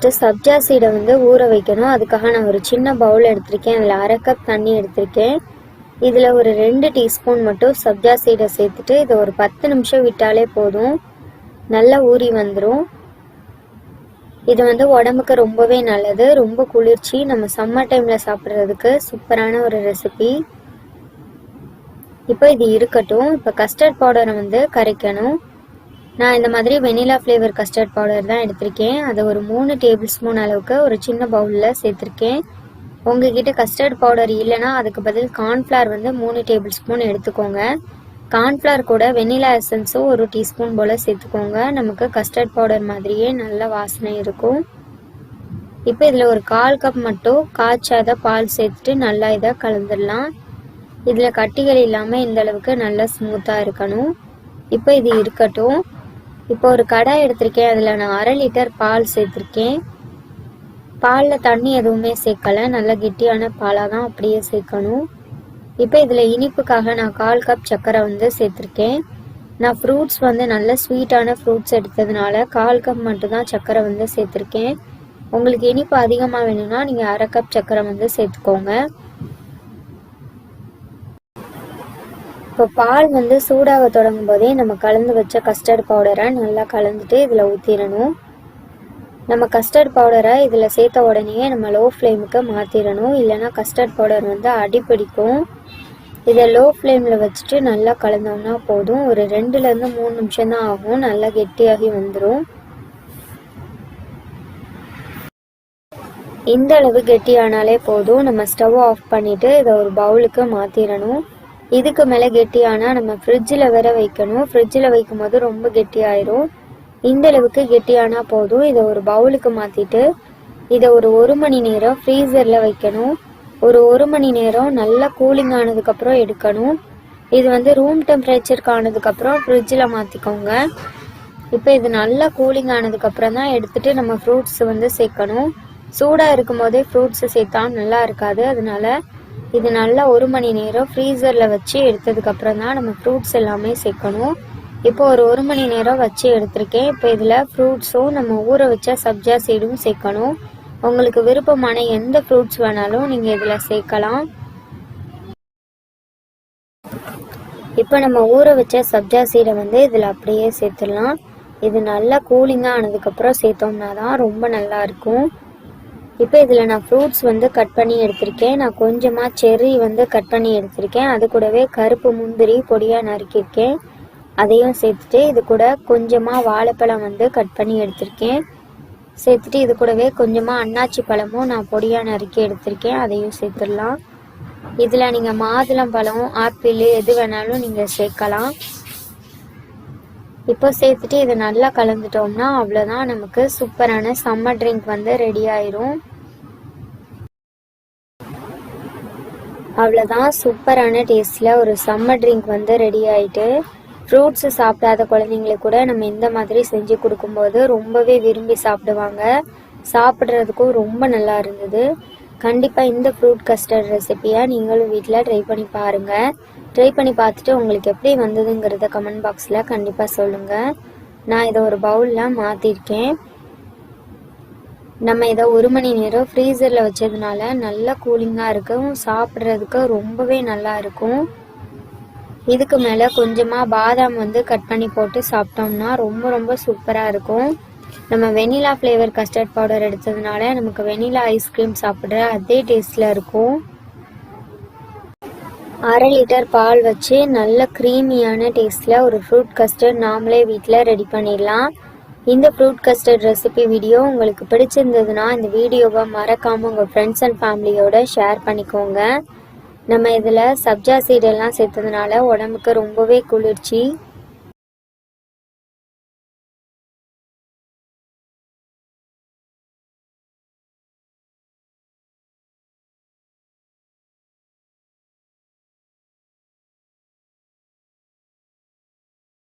First sabja சீடை வந்து ஊற வைக்கணும். அதுக்காக நான் ஒரு சின்ன பவுல் எடுத்திருக்கேன். அதில் அரை கப் தண்ணி எடுத்திருக்கேன். இதில் ஒரு ரெண்டு டீஸ்பூன் மட்டும் சப்ஜா சீடை சேர்த்துட்டு இதை ஒரு பத்து நிமிஷம் விட்டாலே போதும். நல்லா ஊறி வந்துடும் இது வந்து உடம்புக்கு ரொம்பவே நல்லது. ரொம்ப குளிர்ச்சி. நம்ம சம்மர் டைமில் சாப்பிட்றதுக்கு சூப்பரான ஒரு ரெசிபி இப்போ இது இருக்கட்டும். இப்போ கஸ்டர்ட் பவுடரை வந்து கரைக்கணும். நான் இந்த மாதிரி வெனிலா ஃப்ளேவர் கஸ்டர்ட் பவுடர் தான் எடுத்திருக்கேன். அதை ஒரு மூணு டேபிள் ஸ்பூன் அளவுக்கு ஒரு சின்ன பவுலில் சேர்த்துருக்கேன். உங்ககிட்ட கஸ்டர்ட் பவுடர் இல்லைன்னா அதுக்கு பதில் கார்ன்ஃப்ளவர் வந்து மூணு டேபிள் ஸ்பூன் எடுத்துக்கோங்க. கார்ன்ஃப்ளவர் கூட வெனிலா எசன்ஸும் ஒரு டீஸ்பூன் போல் சேர்த்துக்கோங்க. நமக்கு கஸ்டர்ட் பவுடர் மாதிரியே நல்ல வாசனை இருக்கும். இப்போ இதில் ஒரு கால் கப் மட்டும் காய்ச்சாத பால் சேர்த்துட்டு நல்லா இதை கலந்துடலாம். இதில் கட்டிகள் இல்லாமல் இந்த அளவுக்கு நல்லா ஸ்மூத்தாக இருக்கணும். இப்போ இது இருக்கட்டும். இப்போ ஒரு கடாய் எடுத்திருக்கேன். அதில் நான் அரை லிட்டர் பால் சேர்த்துருக்கேன். பாலில் தண்ணி எதுவுமே சேர்க்கலை. நல்ல கெட்டியான பாலாக தான் அப்படியே சேர்க்கணும். இப்போ இதில் இனிப்புக்காக நான் கால் கப் சர்க்கரை வந்து சேர்த்துருக்கேன். நான் ஃப்ரூட்ஸ் வந்து நல்ல ஸ்வீட்டான ஃப்ரூட்ஸ் எடுத்ததுனால கால் கப் மட்டும்தான் சர்க்கரை வந்து சேர்த்துருக்கேன். உங்களுக்கு இனிப்பு அதிகமாக வேணும்னா நீங்கள் அரை கப் சர்க்கரை வந்து சேர்த்துக்கோங்க. இப்போ பால் வந்து சூடாக தொடங்கும் போதே நம்ம கலந்து வச்ச கஸ்டர்ட் பவுடரை நல்லா கலந்துட்டு இதில் ஊற்றிடணும் நம்ம கஸ்டர்ட் பவுடரை இதில் சேர்த்த உடனே நம்ம லோ ஃப்ளேமுக்கு மாற்றிடணும் இல்லைன்னா கஸ்டர்ட் பவுடர் வந்து அடிப்பிடிக்கும் இதை லோ ஃப்ளேமில் வச்சுட்டு நல்லா கலந்தோம்னா போதும். ஒரு ரெண்டுலேருந்து மூணு நிமிஷம் தான் ஆகும். நல்லா கெட்டியாகி வந்துடும் இந்த அளவு கெட்டியானாலே போதும். நம்ம ஸ்டவ் ஆஃப் பண்ணிவிட்டு இதை ஒரு பவுலுக்கு மாற்றிடணும் இதுக்கு மேலே கெட்டியானால் நம்ம ஃப்ரிட்ஜில் வேற வைக்கணும். ஃப்ரிட்ஜில் வைக்கும் போது ரொம்ப கெட்டியாயிரும். இந்த அளவுக்கு கெட்டியானா போதும். இதை ஒரு பவுலுக்கு மாற்றிட்டு இதை ஒரு ஒரு மணி நேரம் ஃப்ரீசரில் வைக்கணும். ஒரு ஒரு மணி நேரம் நல்லா கூலிங் ஆனதுக்கப்புறம் எடுக்கணும். இது வந்து ரூம் டெம்பரேச்சருக்கு ஆனதுக்கப்புறம் ஃப்ரிட்ஜில் மாற்றிக்கோங்க இப்போ இது நல்லா கூலிங் ஆனதுக்கப்புறம் தான் எடுத்துகிட்டு நம்ம ஃப்ரூட்ஸ் வந்து சேர்க்கணும். சூடாக இருக்கும் போதே ஃப்ரூட்ஸை சேர்த்தா நல்லா இருக்காது. அதனால இது நல்லா ஒரு மணி நேரம் ஃப்ரீசரில் வச்சு எடுத்ததுக்கப்புறம் தான் நம்ம ஃப்ரூட்ஸ் எல்லாமே சேர்க்கணும். இப்போ ஒரு ஒரு மணி நேரம் வச்சு எடுத்திருக்கேன். இப்போ இதில் ஃப்ரூட்ஸும் நம்ம ஊற வச்ச சப்ஜா சீடும் சேர்க்கணும். உங்களுக்கு விருப்பமான எந்த ஃப்ரூட்ஸ் வேணாலும் நீங்கள் இதில் சேர்க்கலாம். இப்போ நம்ம ஊற வச்ச சப்ஜா சீடை வந்து இதில் அப்படியே சேர்த்துடலாம். இது நல்லா கூலிங்காக ஆனதுக்கப்புறம் சேர்த்தோம்னா தான் ரொம்ப நல்லா இருக்கும். இப்போ இதில் நான் ஃப்ரூட்ஸ் வந்து கட் பண்ணி எடுத்திருக்கேன். நான் கொஞ்சமாக செர்ரி வந்து கட் பண்ணி எடுத்திருக்கேன். அது கூடவே கருப்பு முந்திரி பொடியாக நறுக்கியிருக்கேன். அதையும் சேர்த்துட்டு இது கூட கொஞ்சமாக வாழைப்பழம் வந்து கட் பண்ணி எடுத்திருக்கேன். சேர்த்துட்டு இது கூடவே கொஞ்சமாக அன்னாச்சி பழமும் நான் பொடியாக நறுக்கி எடுத்திருக்கேன். அதையும் சேர்த்துடலாம். இதில் நீங்கள் மாதுளம்பழம் ஆப்பிள் எது வேணாலும் நீங்கள் சேர்க்கலாம். இப்போ சேர்த்துட்டு இதை நல்லா கலந்துட்டோம்னா அவ்வளோதான் நமக்கு சூப்பரான சம்மர் ட்ரிங்க் வந்து ரெடி ஆயிரும். அவ்வளோதான் சூப்பரான டேஸ்டில் ஒரு சம்மர் ட்ரிங்க் வந்து ரெடி ஆயிட்டு ஃப்ரூட்ஸ் சாப்பிடாத குழந்தைங்களுக்கு கூட நம்ம இந்த மாதிரி செஞ்சு கொடுக்கும்போது ரொம்பவே விரும்பி சாப்பிடுவாங்க. சாப்பிட்றதுக்கும் ரொம்ப நல்லா இருந்தது. கண்டிப்பாக இந்த ஃப்ரூட் கஸ்டர்ட் ரெசிபியை நீங்களும் வீட்டில் ட்ரை பண்ணி பாருங்கள் ட்ரை பண்ணி பார்த்துட்டு உங்களுக்கு எப்படி வந்ததுங்கிறத கமெண்ட் பாக்ஸில் கண்டிப்பாக சொல்லுங்கள் நான் இதை ஒரு பவுலில் மாற்றிருக்கேன் நம்ம இதை ஒரு மணி நேரம் ஃப்ரீசரில் வச்சதுனால நல்லா கூலிங்காக இருக்கும். சாப்பிட்றதுக்கு ரொம்பவே நல்லா இருக்கும். இதுக்கு மேலே கொஞ்சமாக பாதாம் வந்து கட் பண்ணி போட்டு சாப்பிட்டோம்னா ரொம்ப ரொம்ப சூப்பராக இருக்கும். நம்ம வெனிலா ஃப்ளேவர் கஸ்டர்ட் பவுடர் எடுத்ததுனால நமக்கு வெனிலா ஐஸ்கிரீம் சாப்பிட்ற அதே டேஸ்டில் இருக்கும். அரை லிட்டர் பால் வச்சு நல்ல க்ரீமியான டேஸ்ட்டில் ஒரு ஃப்ரூட் கஸ்டர்ட் நாமளே வீட்டில் ரெடி பண்ணிடலாம். இந்த ஃப்ரூட் கஸ்டர்ட் ரெசிபி வீடியோ உங்களுக்கு பிடிச்சிருந்ததுன்னா இந்த வீடியோவை மறக்காமல் உங்கள் ஃப்ரெண்ட்ஸ் அண்ட் ஃபேமிலியோட ஷேர் பண்ணிக்கோங்க. நம்ம இதில் சப்ஜா சீடெல்லாம் சேர்த்ததுனால உடம்புக்கு ரொம்பவே குளிர்ச்சி.